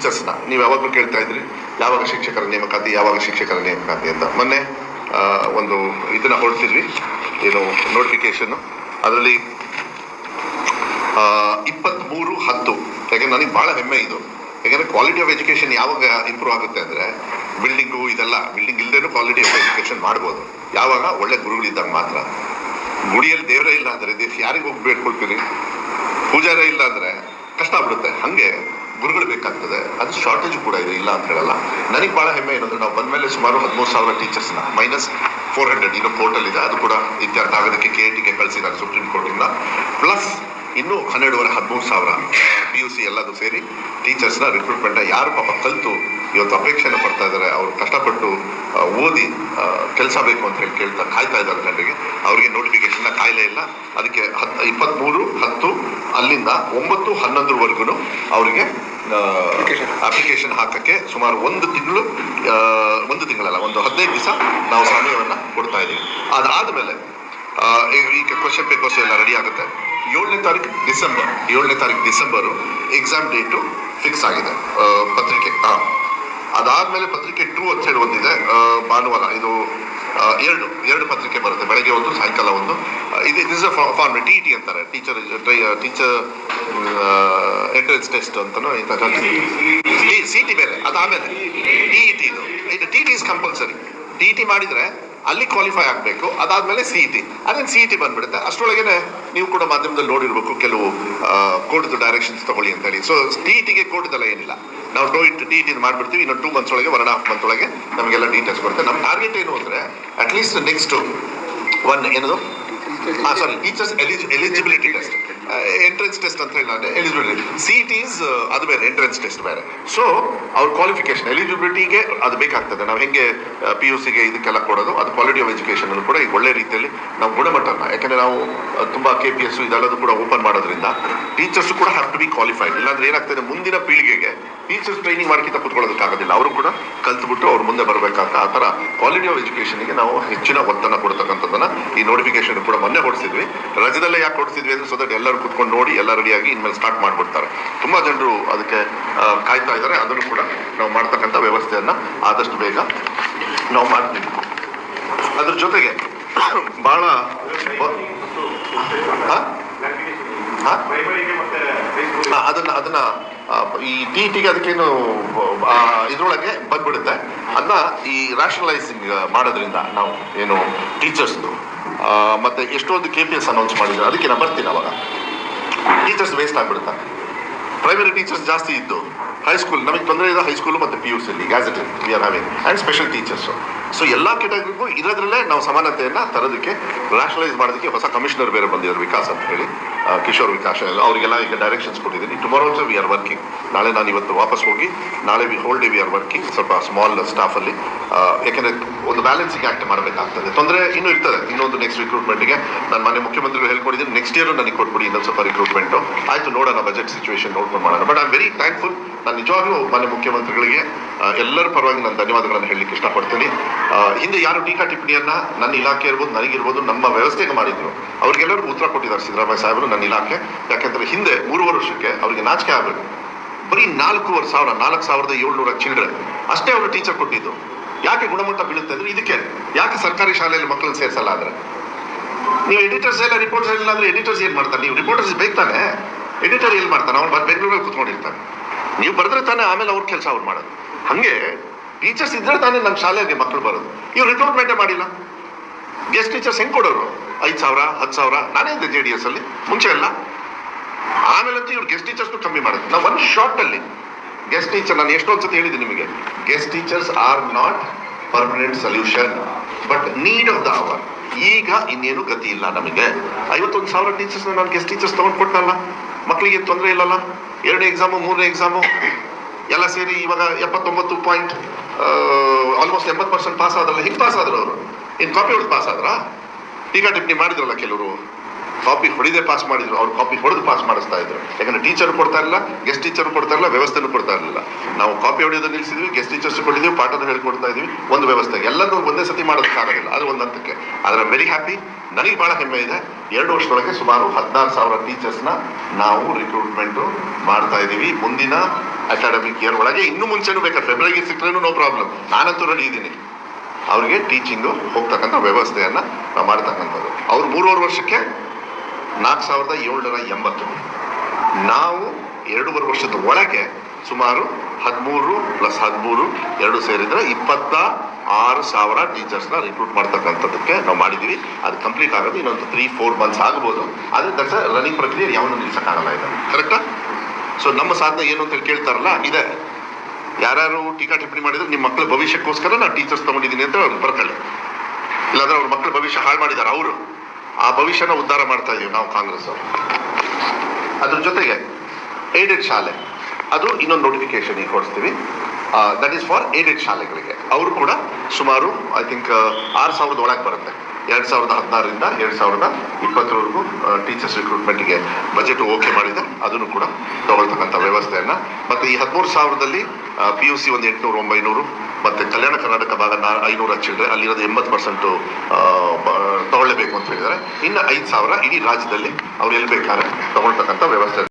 ಟೀಚರ್ಸ್ನ ನೀವು ಯಾವಾಗಲೂ ಕೇಳ್ತಾ ಇದ್ರಿ, ಯಾವಾಗ ಶಿಕ್ಷಕರ ನೇಮಕಾತಿ, ಯಾವಾಗ ಶಿಕ್ಷಕರ ನೇಮಕಾತಿ ಅಂತ. ಮೊನ್ನೆ ಒಂದು ಇದನ್ನ ಹೊರಡ್ತಿದ್ವಿ ಏನು ನೋಟಿಫಿಕೇಶನ್ ಅದರಲ್ಲಿ ಇಪ್ಪತ್ತ್ಮೂರು ಹತ್ತು. ಯಾಕಂದ್ರೆ ನನಗೆ ಭಾಳ ಹೆಮ್ಮೆ ಇದು. ಯಾಕೆಂದ್ರೆ ಕ್ವಾಲಿಟಿ ಆಫ್ ಎಜುಕೇಷನ್ ಯಾವಾಗ ಇಂಪ್ರೂವ್ ಆಗುತ್ತೆ ಅಂದರೆ ಬಿಲ್ಡಿಂಗು ಇದೆಲ್ಲ ಬಿಲ್ಡಿಂಗ್ ಇಲ್ಲದೇನು ಕ್ವಾಲಿಟಿ ಆಫ್ ಎಜುಕೇಷನ್ ಮಾಡ್ಬೋದು. ಯಾವಾಗ? ಒಳ್ಳೆ ಗುರುಗಳಿದ್ದಾಗ ಮಾತ್ರ. ಗುಡಿಯಲ್ಲಿ ದೇವರೇ ಇಲ್ಲ ಅಂದರೆ ದೇಶ ಯಾರಿಗೆ ಹೋಗಿ ಬೇಡ್ಕೊಳ್ತೀರಿ ಪೂಜಾರೇ ಇಲ್ಲ ಅಂದರೆ ಕಷ್ಟ ಆಗ್ಬಿಡುತ್ತೆ. ಹಾಗೆ ಗುರುಗಳು ಬೇಕಾಗ್ತದೆ, ಅದು ಶಾರ್ಟೇಜ್ ಕೂಡ ಇದೆ, ಇಲ್ಲ ಅಂತ ಹೇಳಲ್ಲ. ನನಗೆ ಭಾಳ ಹೆಮ್ಮೆ ಏನಂದ್ರೆ ನಾವು ಬಂದಮೇಲೆ ಸುಮಾರು ಹದಿಮೂರು ಸಾವಿರ ಟೀಚರ್ಸ್ನ ಮೈನಸ್ ಫೋರ್ ಹಂಡ್ರೆಡ್ ಇನ್ನು ಪೋರ್ಟಲ್ ಇದೆ, ಅದು ಕೂಡ ಇತ್ಯರ್ಥ ಆಗೋದಕ್ಕೆ ಕೆ ಟಿಗೆ ಕಳಿಸಿದ್ದಾರೆ ಸುಪ್ರೀಂ ಕೋರ್ಟಿಂದ ಪ್ಲಸ್ ಇನ್ನು ಹನ್ನೆರಡುವರೆ, ಹದಿಮೂರು ಸಾವಿರ ಪಿ ಯು ಸಿ ಎಲ್ಲದೂ ಸೇರಿ ಟೀಚರ್ಸ್ನ ರಿಕ್ರೂಟ್ಮೆಂಟ್ ಯಾರು ಪಾಪ ಕಲಿತು ಇವತ್ತು ಅಪೇಕ್ಷೆನ ಪಡ್ತಾ ಇದ್ದಾರೆ. ಅವರು ಕಷ್ಟಪಟ್ಟು ಓದಿ ಕೆಲಸ ಬೇಕು ಅಂತ ಹೇಳಿ ಕೇಳ್ತಾ ಕಾಯ್ತಾ ಇದ್ದಾರೆ ಜನರಿಗೆ. ಅವರಿಗೆ ನೋಟಿಫಿಕೇಶನ್ ಕಾಯಿಲೆ ಇಲ್ಲ. ಅದಕ್ಕೆ ಹತ್ ಇಪ್ಪತ್ತ್ಮೂರು ಹತ್ತು ಅಲ್ಲಿಂದ ಒಂಬತ್ತು ಹನ್ನೊಂದರವರೆಗೂ ಅವರಿಗೆ ಅಪ್ಲಿಕೇಶನ್ ಹಾಕಕ್ಕೆ ಸುಮಾರು ಒಂದು ತಿಂಗಳು ಒಂದು ತಿಂಗಳಲ್ಲ ಒಂದು ಹದಿನೈದು ದಿವಸ ನಾವು ಸಮಯವನ್ನು ಕೊಡ್ತಾ ಇದ್ದೀವಿ. ಅದಾದಮೇಲೆ ಈಗ ಕ್ವಶನ್ ಪೇಪರ್ಸ್ ಎಲ್ಲ ರೆಡಿ ಆಗುತ್ತೆ. ಏಳನೇ ತಾರೀಕು ಡಿಸೆಂಬರ್. ಏಳನೇ ತಾರೀಕು ಡಿಸೆಂಬರು ಎಕ್ಸಾಮ್ ಡೇಟು ಫಿಕ್ಸ್ ಆಗಿದೆ. ಪತ್ರಿಕೆ. ಹಾಂ ಅದಾದಮೇಲೆ ಪತ್ರಿಕೆ ಟ್ರೂ ಅಂತ ಹೇಳಿ ಒಂದಿದೆ ಭಾನುವಾರ, ಇದು ಎರಡು ಎರಡು ಪತ್ರಿಕೆ ಬರುತ್ತೆ, ಬೆಳಗ್ಗೆ ಒಂದು, ಸಾಯಂಕಾಲ ಒಂದು. ಇದು is a form T T ಅಂತಾರೆ ಟೀಚರ್ ಟೀಚರ್ ಎಂಟ್ರೆನ್ಸ್ ಟೆಸ್ಟ್ ಅಂತಲೂ ಸಿ ಟಿ ಬೇರೆ ಅದಾದಮೇಲೆ ಟಿ ಇ ಟಿ ಇದು. ಇದು T T is compulsory T T ಮಾಡಿದರೆ ಅಲ್ಲಿ ಕ್ವಾಲಿಫೈ ಆಗಬೇಕು, ಅದಾದಮೇಲೆ ಸಿ ಇ ಟಿ ಅದೇನು ಸಿ ಇ ಟಿ ಬಂದ್ಬಿಡುತ್ತೆ? ಅಷ್ಟರೊಳಗೇನೆ ನೀವು ಕೂಡ ಮಾಧ್ಯಮದಲ್ಲಿ ನೋಡಿರಬೇಕು, ಕೆಲವು ಕೋರ್ಟ್ದು ಡೈರೆಕ್ಷನ್ಸ್ ತಗೊಳ್ಳಿ ಅಂತೇಳಿ ಸೊ ಟಿ ಇ ಟಿಗೆ ಕೋರ್ಟ್ದೆಲ್ಲ ಏನಿಲ್ಲ. ನಾವು ಟೋ ಇಟ್ ಟಿ ಇ ಟಿ ಮಾಡ್ಬಿಡ್ತೀವಿ. ಇನ್ನು ಟೂ ಮಂತ್ಸ್ ಒಳಗೆ ಒನ್ ಆಫ್ ಹಾಫ್ ಮಂತ್ ಒಳಗೆ ನಮಗೆಲ್ಲ ಡೀಟೇಲ್ಸ್ ಬರುತ್ತೆ. ನಮ್ಮ ಟಾರ್ಗೆಟ್ ಏನು ಅಂದರೆ ಅಟ್ಲೀಸ್ಟ್ ನೆಕ್ಸ್ಟ್ ಒನ್ ಏನದು? ಹಾಂ sorry teachers eligibility test entrance test ಅಂತ ಹೇಳಿ ನಾನು ಎಲಿಜಿಬಿಲಿಟಿ ಸಿ ಇಟ್ ಈಸ್ ಅದು ಬೇರೆ ಎಂಟ್ರೆನ್ಸ್ ಟೆಸ್ಟ್ ಬೇರೆ. ಸೊ ಅವ್ರ ಕ್ವಾಲಿಫಿಕೇಶನ್ ಎಲಿಜಿಬಿಲಿಟಿಗೆ ಅದು ಬೇಕಾಗ್ತದೆ. ನಾವು ಹೆಂಗೆ ಪಿ ಯು ಸಿಗೆ ಇದಕ್ಕೆಲ್ಲ ಕೊಡೋದು ಅದು ಕ್ವಾಲಿಟಿ ಆಫ್ ಎಜುಕೇಷನ್ ಕೂಡ ಈಗ ಒಳ್ಳೆ ರೀತಿಯಲ್ಲಿ ನಾವು ಗುಣಮಟ್ಟನ ಯಾಕಂದ್ರೆ ನಾವು ಆ, ತುಂಬಾ ಕೆ ಪಿ ಎಸ್ ಇದೆಲ್ಲದೂ ಕೂಡ ಓಪನ್ ಮಾಡೋದ್ರಿಂದ ಟೀಚರ್ಸ್ ಕೂಡ ಹ್ಯಾವ್ ಟು ಬಿ ಕ್ವಾಲಿಫೈಡ್ ಇಲ್ಲಾಂದ್ರೆ ಏನಾಗ್ತದೆ ಮುಂದಿನ ಪೀಳಿಗೆಗೆ ಟೀಚರ್ಸ್ ಟ್ರೈನಿಂಗ್ ಮಾಡ್ಕಿಂತ ಕುತ್ಕೊಳ್ಳೋದಕ್ಕಾಗೋದಿಲ್ಲ. ಅವರು ಕೂಡ ಕಲ್ತ್ಬಿಟ್ಟು ಅವ್ರು ಮುಂದೆ ಬರಬೇಕಂತ ಆ ಥರ ಕ್ವಾಲಿಟಿ ಆಫ್ ಎಜುಕೇಷನ್ಗೆ ನಾವು ಹೆಚ್ಚಿನ ಒತ್ತನ್ನು ಕೊಡ್ತಕ್ಕಂಥದ್ದನ್ನ ಈ ನೋಟಿಫಿಕೇಶನ್ ಕೂಡ ಮೊನ್ನೆ ಹೊಡಿಸಿದ್ವಿ ರಜದಲ್ಲೇ ಯಾಕೆ ಹೊಡಿಸಿದ್ವಿ ಅಂದ್ರೆ ಸೊ ದಟ್ ಎಲ್ಲರೂ ಕುತ್ಕೊಂಡು ನೋಡಿ ಎಲ್ಲ ರೆಡಿಯಾಗಿ ಇನ್ಮೇಲೆ ಸ್ಟಾರ್ಟ್ ಮಾಡಿಬಿಡ್ತಾರೆ. ತುಂಬ ಜನರು ಅದಕ್ಕೆ ಕಾಯ್ತಾ ಇದ್ದಾರೆ. ಅದನ್ನು ಕೂಡ ನಾವು ಮಾಡ್ತಕ್ಕಂಥ ವ್ಯವಸ್ಥೆಯನ್ನು ಆದಷ್ಟು ಬೇಗ ನಾವು ಮಾಡ್ತೀವಿ. ಅದ್ರ ಜೊತೆಗೆ? ಹಾ, ಅದನ್ನ ಅದನ್ನ ಈ ಟಿ ಟಿಗೆ ಅದಕ್ಕೇನು ಇದ್ರೊಳಗೆ ಬಂದ್ಬಿಡುತ್ತೆ. ಅದನ್ನ ಈ ರ್ಯಾಷನಲೈಸಿಂಗ್ ಮಾಡೋದ್ರಿಂದ ನಾವು ಏನು ಟೀಚರ್ಸ್ದು ಮತ್ತೆ ಎಷ್ಟೊಂದು ಕೆ ಪಿ ಎಸ್ ಅನೌನ್ಸ್ ಮಾಡಿದ್ರು ಅದಕ್ಕೆ ನಾನು ಬರ್ತೀನಿ ಅವಾಗ. ಟೀಚರ್ಸ್ ವೇಸ್ಟ್ ಆಗ್ಬಿಡುತ್ತೆ. ಪ್ರೈಮರಿ ಟೀಚರ್ಸ್ ಜಾಸ್ತಿ ಇದ್ದು ಹೈಸ್ಕೂಲ್ ನಮಗೆ ತೊಂದರೆ ಇದೆ ಹೈಸ್ಕೂಲು ಮತ್ತು P U ಸಿಲಿ gazetted we are having and special teachers so ಎಲ್ಲ ಕೆಟಗರಿಗೂ ಇರೋದ್ರಲ್ಲೇ ನಾವು ಸಮಾನತೆಯನ್ನು ತರೋದಕ್ಕೆ ರ್ಯಾಷನಲೈಸ್ ಮಾಡೋದಕ್ಕೆ ಹೊಸ ಕಮಿಷನರ್ ಬೇರೆ ಬಂದಿದ್ದಾರೆ ವಿಕಾಸ್ ಅಂತ ಹೇಳಿ ಕಿಶೋರ್ ವಿಕಾಸ್. ಅವರಿಗೆಲ್ಲ ಈಗ ಡೈರೆಕ್ಷನ್ಸ್ ಕೊಟ್ಟಿದ್ದೀನಿ. Tomorrow also we are working ನಾಳೆ ನಾನು ಇವತ್ತು ವಾಪಸ್ ಹೋಗಿ, ನಾಳೆ we whole day we are working ಸ್ವಲ್ಪ ಸ್ಮಾಲ್ ಸ್ಟಾಫಲ್ಲಿ ಯಾಕೆಂದರೆ ಒಂದು ಬ್ಯಾಲೆನ್ಸಿಂಗ್ ಆ್ಯಕ್ಟ್ ಮಾಡಬೇಕಾಗ್ತದೆ. ತೊಂದರೆ ಇನ್ನೂ ಇರ್ತದೆ. ಇನ್ನೊಂದು ನೆಕ್ಸ್ಟ್ ರಿಕ್ರೂಟ್ಮೆಂಟ್ಗೆ ನಾನು ಮನೆ ಮುಖ್ಯಮಂತ್ರಿಗಳು ಹೇಳ್ಕೊಂಡಿದ್ದೀನಿ ನೆಕ್ಸ್ಟ್ ಇಯರ್ ನನಗೆ ಕೊಟ್ಬಿಡಿ ಇನ್ನೊಂದು ಸ್ವಲ್ಪ ರಿಕ್ರೂಟ್ಮೆಂಟು ಆಯಿತು, ನೋಡೋಣ ಬಜೆಟ್ ಸಿಚುವೇಶನ್ ನೋಡ್ಕೊಂಡು ಮಾಡೋಣ but I am very thankful ನಾನು ನಿಜವಾಗ್ಲೂ ಮಾನ್ಯ ಮುಖ್ಯಮಂತ್ರಿಗಳಿಗೆ ಎಲ್ಲರ ಪರವಾಗಿ ನಾನು ಧನ್ಯವಾದಗಳನ್ನು ಹೇಳಲಿಕ್ಕೆ ಇಷ್ಟಪಡ್ತೀನಿ. ಹಿಂದೆ ಯಾರು ಟೀಕಾ ಟಿಪ್ಪಣಿಯನ್ನ ನನ್ನ ಇಲಾಖೆ ಇರ್ಬೋದು, ನನಗಿರ್ಬೋದು, ನಮ್ಮ ವ್ಯವಸ್ಥೆಗೆ ಮಾಡಿದ್ರು. ಅವ್ರಿಗೆಲ್ಲರಿಗೂ ಉತ್ತರ ಕೊಟ್ಟಿದ್ದಾರೆ ಸಿದ್ದರಾಮಯ್ಯ ಸಾಹೇಬರು ನನ್ನ ಇಲಾಖೆ. ಯಾಕೆಂದ್ರೆ ಹಿಂದೆ ಮೂರುವರೆ ವರ್ಷಕ್ಕೆ ಅವರಿಗೆ ನಾಚಿಕೆ ಆಗಬೇಕು. ಬರೀ ನಾಲ್ಕೂವರೆ ಸಾವಿರ, ನಾಲ್ಕು ಸಾವಿರದ ಏಳ್ನೂರ ಚಿಲ್ಡ್ರನ್ ಅಷ್ಟೇ ಅವರು ಟೀಚರ್ ಕೊಟ್ಟಿದ್ದು. ಯಾಕೆ ಗುಣಮಟ್ಟ ಬೀಳುತ್ತೆ ಅಂದ್ರೆ ಇದಕ್ಕೆ. ಯಾಕೆ ಸರ್ಕಾರಿ ಶಾಲೆಯಲ್ಲಿ ಮಕ್ಕಳನ್ನ ಸೇರಿಸಲ್ಲ ಆದರೆ ನೀವು ಎಡಿಟರ್ಸ್ ಎಲ್ಲ ರಿಪೋರ್ಟರ್ಸ್ ಇಲ್ಲ ಅಂದ್ರೆ ಎಡಿಟರ್ಸ್ ಏನ್ ಮಾಡ್ತಾರೆ? ನೀವು ರಿಪೋರ್ಟರ್ಸ್ ಬೇಕು ಎಡಿಟರ್ ಎಲ್ಲಿ ಮಾಡ್ತಾನೆ. ಅವ್ನು ಬಂದು ಬೆಂಗಳೂರಲ್ಲಿ ಕುತ್ಕೊಂಡಿರ್ತಾನೆ. ನೀವು ಬರೆದ್ರೆ ತಾನೆ ಆಮೇಲೆ ಅವ್ರ ಕೆಲಸ ಅವ್ರು ಮಾಡೋದು. ಹಂಗೆ ಟೀಚರ್ಸ್ ಇದ್ರೆ ತಾನೇ ನಮ್ಮ ಶಾಲೆಗೆ ಮಕ್ಕಳು ಬರೋದು. ಇವ್ರು ರಿಕ್ರೂಟ್ಮೆಂಟೇ ಮಾಡಿಲ್ಲ. ಗೆಸ್ಟ್ ಟೀಚರ್ಸ್ ಹೆಂಗೆ ಕೊಡೋರು? ಐದು ಸಾವಿರ, ಹತ್ತು ಸಾವಿರ? ನಾನೇ ಇದ್ದೆ ಜೆ ಡಿ ಎಸ್ ಅಲ್ಲಿ. ಮುಂಚೆ ಎಲ್ಲ. ಆಮೇಲಂತೂ ಇವ್ರು ಗೆಸ್ಟ್ ಟೀಚರ್ಸ್ ಕಮ್ಮಿ ಮಾಡೋದು. ನಾವು ಒಂದು ಶಾರ್ಟ್ ಅಲ್ಲಿ. ಗೆಸ್ಟ್ ಟೀಚರ್ ನಾನು ಎಷ್ಟೊಂದು ಸತಿ ಹೇಳಿದ್ದೀನಿ ನಿಮಗೆ. Guest teachers are not permanent solution but need of the hour ಈಗ ಇನ್ನೇನು ಗತಿ ಇಲ್ಲ ನಮಗೆ. ಐವತ್ತೊಂದು ಸಾವಿರ ಟೀಚರ್ಸ್ ನಾನು ಗೆಸ್ಟ್ ಟೀಚರ್ಸ್ ತಗೊಂಡು ಕೊಟ್ಟನಲ್ಲ. ಮಕ್ಕಳಿಗೆ ತೊಂದರೆ ಇಲ್ಲಲ್ಲ? ಎರಡು ಎಕ್ಸಾಮು ಮೂರನೇ ಎಕ್ಸಾಮು ಎಲ್ಲ ಸೇರಿ ಇವಾಗ ಎಪ್ಪತ್ತೊಂಬತ್ತು ಪಾಯಿಂಟ್ ಆಲ್ಮೋಸ್ಟ್ ಎಂಬತ್ತು ಪರ್ಸೆಂಟ್ ಪಾಸ್ ಆದ್ರಲ್ಲ, ಹಿಂಗೆ ಪಾಸ್ ಆದ್ರು ಅವರು. ಇನ್ನು ಕಾಪಿ ಹೊಡೆದು ಪಾಸ್ ಆದ್ರಾ? ಟೀಕಾ ಟಿಪ್ಪಣಿ ಮಾಡಿದ್ರಲ್ಲ ಕೆಲವರು. ಕಾಪಿ ಹೊಡಿದೆ ಪಾಸ್ ಮಾಡಿದ್ರು, ಅವ್ರು ಕಾಪಿ ಹೊಡೆದು ಪಾಸ್ ಮಾಡಿಸ್ತಾ ಇದ್ರು. ಯಾಕಂದ್ರೆ ಟೀಚರ್ ಕೊಡ್ತಾ ಇಲ್ಲ ಗೆಸ್ಟ್ ಟೀಚರ್ ಕೊಡ್ತಾ ಇರಲಿಲ್ಲ, ವ್ಯವಸ್ಥೆನೂ ಕೊಡ್ತಾ ಇರಲಿಲ್ಲ. ನಾವು ಕಾಪಿ ಹೊಡೆಯೋದು ನಿಲ್ಸಿದ್ವಿ ಗೆಸ್ಟ್ ಟೀಚರ್ಸ್ ಕೊಟ್ಟಿದ್ದೀವಿ, ಪಾಠನ ಹೇಳ್ಕೊಡ್ತಾ ಇದ್ವಿ ಒಂದು ವ್ಯವಸ್ಥೆ. ಎಲ್ಲರೂ ಒಂದೇ ಸತಿ ಮಾಡೋದಕ್ಕಾಗೋದಿಲ್ಲ ಅದು ಒಂದು ಹಂತಕ್ಕೆ. ಆದರೆ ವೆರಿ ಹ್ಯಾಪಿ ನನಗೆ ಬಹಳ ಹೆಮ್ಮೆ ಇದೆ, ಎರಡು ವರ್ಷದೊಳಗೆ ಸುಮಾರು ಹದಿನಾರು ಸಾವಿರ ಟೀಚರ್ಸ್ನ ನಾವು ರಿಕ್ರೂಟ್ಮೆಂಟು ಮಾಡ್ತಾ ಇದ್ದೀವಿ. ಮುಂದಿನ ಅಕಾಡೆಮಿಕ್ ಇಯರ್ ಒಳಗೆ ಇನ್ನೂ ಮುಂಚೆನೂ ಬೇಕಾದ್ರೆ ಫೆಬ್ರವರಿಗೆ ಸಿಕ್ಕರೇನು ನೋ ಪ್ರಾಬ್ಲಮ್ ನಾನಂತೂ ರೆಡಿ ಇದ್ದೀನಿ. ಅವ್ರಿಗೆ ಟೀಚಿಂಗು ಹೋಗ್ತಕ್ಕಂಥ ವ್ಯವಸ್ಥೆಯನ್ನ ನಾವು ಮಾಡ್ತಕ್ಕಂಥದ್ದು. ಅವ್ರು ಮೂರುವರೆ ವರ್ಷಕ್ಕೆ ನಾಲ್ಕು ಸಾವಿರದ ಏಳ್ನೂರ ಎಂಬತ್ತು. ನಾವು ಎರಡೂವರೆ ವರ್ಷದ ಒಳಗೆ ಸುಮಾರು ಹದಿಮೂರು ಪ್ಲಸ್ ಹದಿಮೂರು, ಎರಡು ಸೇರಿದ್ರೆ ಇಪ್ಪತ್ತ ಆರು ಸಾವಿರ ಟೀಚರ್ಸ್ನ ರಿಕ್ರೂಟ್ ಮಾಡ್ತಕ್ಕಂಥದ್ದಕ್ಕೆ ನಾವು ಮಾಡಿದ್ದೀವಿ. ಅದು ಕಂಪ್ಲೀಟ್ ಆಗೋದು ಇನ್ನೊಂದು ತ್ರೀ ಫೋರ್ ಮಂತ್ಸ್ ಆಗ್ಬೋದು. ಆದರೆ ದಟ್ಸ್ ರನ್ನಿಂಗ್ ಪ್ರಕ್ರಿಯೆ ಯಾವನ್ನೂ ನಿಲ್ಸೋಕ್ಕಾಗಲ್ಲ ಇದು ಕರೆಕ್ಟಾ ಸೊ ನಮ್ಮ ಸಾಧನೆ ಏನು ಅಂತ ಕೇಳ್ತಾರಲ್ಲ, ಇದೆ. ಯಾರ್ಯಾರು ಟೀಕಾ ಟಿಪ್ಪಣಿ ಮಾಡಿದ್ರೆ, ನಿಮ್ಮ ಮಕ್ಕಳ ಭವಿಷ್ಯಕ್ಕೋಸ್ಕರ ನಾನು ಟೀಚರ್ಸ್ ತಗೊಂಡಿದ್ದೀನಿ ಅಂತ ಅವ್ರು ಬರ್ತಾರೆ. ಇಲ್ಲಾಂದ್ರೆ ಅವ್ರ ಮಕ್ಕಳ ಭವಿಷ್ಯ ಹಾಳು ಮಾಡಿದ್ದಾರೆ, ಅವರು. ಆ ಭವಿಷ್ಯನ ಉದ್ಧಾರ ಮಾಡ್ತಾ ಇದೀವಿ ನಾವು ಕಾಂಗ್ರೆಸ್ ಅವರು. ಅದ್ರ ಜೊತೆಗೆ ಏಡೆಡ್ ಶಾಲೆ. ಅದು ಇನ್ನೊಂದು ನೋಟಿಫಿಕೇಶನ್ ಈಗ ಕೊಡಿಸ್ತೀವಿ. ದಟ್ ಈಸ್ ಫಾರ್ ಏಡೆಡ್ ಶಾಲೆಗಳಿಗೆ. ಅವರು ಕೂಡ ಸುಮಾರು ಐ ಥಿಂಕ್ ಆರು ಸಾವಿರದ ಒಳಗೆ ಬರುತ್ತೆ. ಎರಡು ಸಾವಿರದ ಹದಿನಾರರಿಂದ ಎರಡು ಸಾವಿರದ ಇಪ್ಪತ್ತರವರೆಗೂ ಟೀಚರ್ಸ್ ರಿಕ್ರೂಟ್ಮೆಂಟ್ಗೆ ಬಜೆಟ್ ಓಕೆ ಮಾಡಿದೆ. ಅದನ್ನು ಕೂಡ ತಗೊಳ್ತಕ್ಕಂಥ ವ್ಯವಸ್ಥೆಯನ್ನು. ಮತ್ತು ಈ ಹದಿಮೂರು ಸಾವಿರದಲ್ಲಿ ಪಿ ಯು ಸಿ ಒಂದು ಎಂಟುನೂರು, ಒಂಬೈನೂರು ಮತ್ತೆ ಕಲ್ಯಾಣ ಕರ್ನಾಟಕ ಭಾಗ ನಾ ಐನೂರು ಹಚ್ಚಿದ್ರೆ ಅಲ್ಲಿರೋದು ಎಂಬತ್ತು ಪರ್ಸೆಂಟು ತಗೊಳ್ಳೇಬೇಕು ಅಂತ ಹೇಳಿದ್ದಾರೆ. ಇನ್ನು ಐದು ಸಾವಿರ ಇಡೀ ರಾಜ್ಯದಲ್ಲಿ ಅವ್ರು ಎಲ್ಲಿ ಬೇಕಾದ್ರೆ ತಗೊಳ್ತಕ್ಕಂಥ ವ್ಯವಸ್ಥೆ